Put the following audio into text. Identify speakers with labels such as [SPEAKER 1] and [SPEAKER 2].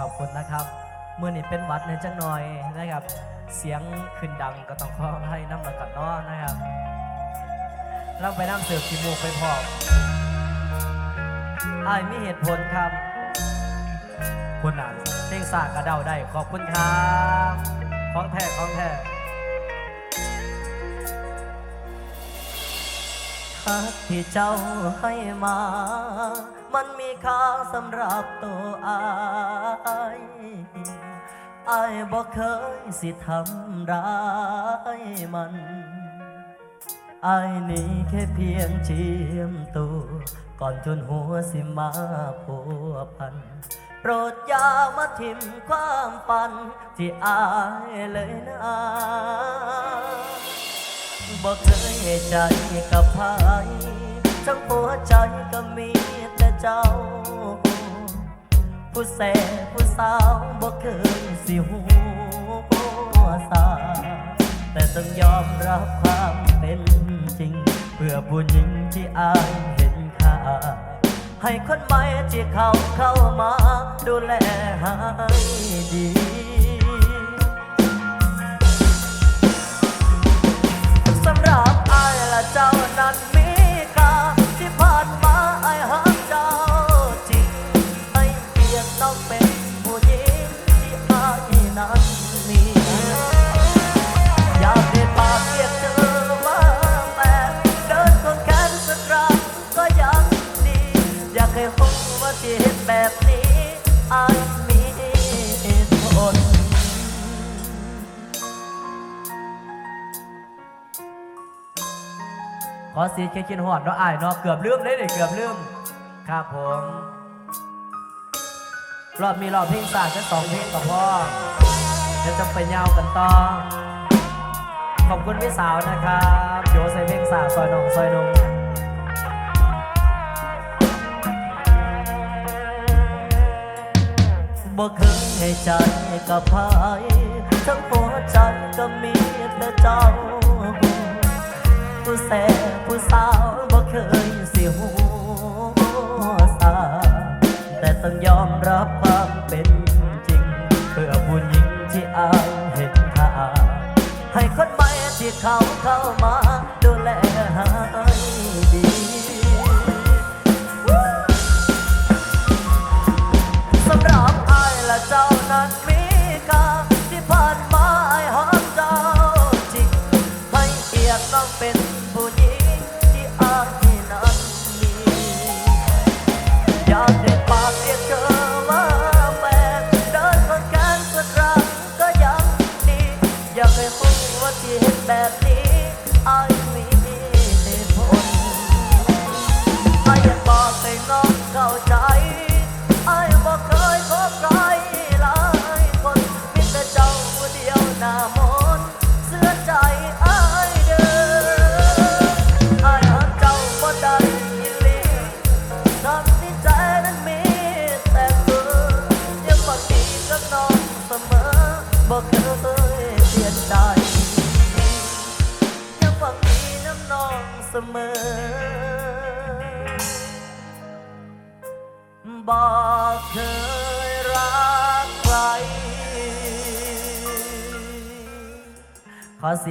[SPEAKER 1] ขอบคุณนะครับเมื่อนี้เป็นวัดในอยจังหน่อยนะครับ เสียงขึ้นดังก็ต้องขอให้น้ำละกันนานะครับเราไปน้ำเสือขีมูกไปพอกอ้ายมีเหตุผลครับ
[SPEAKER 2] คนอ่าน
[SPEAKER 1] เพลงสากกระเดาได้ขอบคุณครับของแท้ของแท้ทักที่เจ้าให้มา มันมีค่าสำหรับตัวอายอายบอกเคยสิทำร้ายมันอายนี่แค่เพียงเชียมตัว ก่อนจนหัวสิมาพัวพัน โปรดอย่ามาทิมความฝัน ที่อายเลยนะบอกเคยให้ใจกับใครทั้งหัวใจก็ เจ้า ผู้แสผู้สาวบ่เคยสิหัวสาแต่ต้องยอมรับความเป็นจริง เพื่อผู้หญิงที่อายเห็นค่าให้คนใหม่ที่เขาเข้ามา ดูแลให้ดี ขอสีเคคินหอดเนาะอ้ายเนาะเกือบลืมได้เลยเกือบลืมครับผม รอบมีรอบเพลงสากแค่สองเพลงก็พอเดี๋ยวจะไปยาวกันต่อ ขอบคุณพี่สาวนะครับโยใส่เพลงสากซอยนองซอยนงบ่เคยให้ใจกับใครทั้งหัวใจก็มีแต่เจ้า ผู้แสบผู้สาวบ่เคยสิหัวสาแต่ต้องยอมรับความเป็นจริง เพื่อผู้หญิงที่อายเห็นค่าให้คนใหม่ที่เขาเข้ามาดูแลให้ดีสำหรับอายและเจ้านั้น เป็นผู้หญิงที่อายนั้นมีอยากได้ปากเรียกเธอว่าแฟนเดินคนแขนสักครั้งก็ยังดี อยากให้รู้ว่าที่เห็นแบบนี้อายมีเหตุผลอ้อยากบอกให้น้องเข้าใจ มอ บอกเคยรักใครขอสี